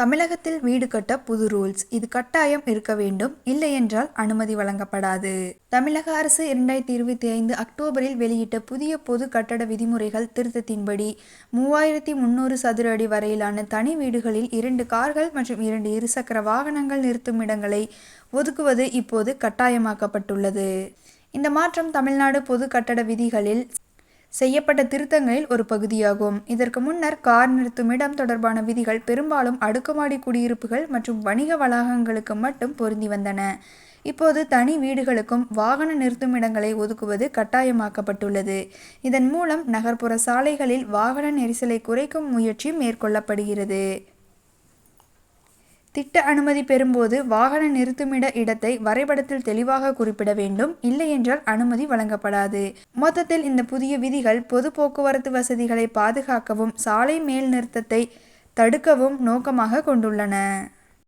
தமிழகத்தில் வீடு கட்ட புது ரூல்ஸ். இது கட்டாயம் இருக்க வேண்டும். இல்லையென்றால் அனுமதி வழங்கப்படாது. தமிழக அரசு இரண்டாயிரத்தி இருபத்தி ஐந்து அக்டோபரில் வெளியிட்ட புதிய பொது கட்டட விதிமுறைகள் திருத்தத்தின்படி மூவாயிரத்தி முன்னூறு சதுர அடி வரையிலான தனி வீடுகளில் இரண்டு கார்கள் மற்றும் இரண்டு இருசக்கர வாகனங்கள் நிறுத்தும் இடங்களை ஒதுக்குவது இப்போது கட்டாயமாக்கப்பட்டுள்ளது. இந்த மாற்றம் தமிழ்நாடு பொது கட்டட விதிகளில் செய்யப்பட்ட திருத்தங்களில் ஒரு பகுதியாகும். இதற்கு முன்னர் கார் நிறுத்தும் இடம் தொடர்பான விதிகள் பெரும்பாலும் அடுக்குமாடி குடியிருப்புகள் மற்றும் வணிக வளாகங்களுக்கு மட்டும் பொருந்தி வந்தன. இப்போது தனி வீடுகளுக்கும் வாகன நிறுத்தும் இடங்களை ஒதுக்குவது கட்டாயமாக்கப்பட்டுள்ளது. இதன் மூலம் நகர்ப்புற சாலைகளில் வாகன நெரிசலை குறைக்கும் முயற்சி மேற்கொள்ளப்படுகிறது. திட்ட அனுமதி பெறும்போது வாகன நிறுத்துமிட இடத்தை வரைபடத்தில் தெளிவாக குறிப்பிட வேண்டும். இல்லையென்றால் அனுமதி வழங்கப்படாது. மொத்தத்தில் இந்த புதிய விதிகள் பொது போக்குவரத்து வசதிகளை பாதுகாக்கவும் சாலை மேல் நிறுத்தத்தை தடுக்கவும் நோக்கமாக கொண்டுள்ளன.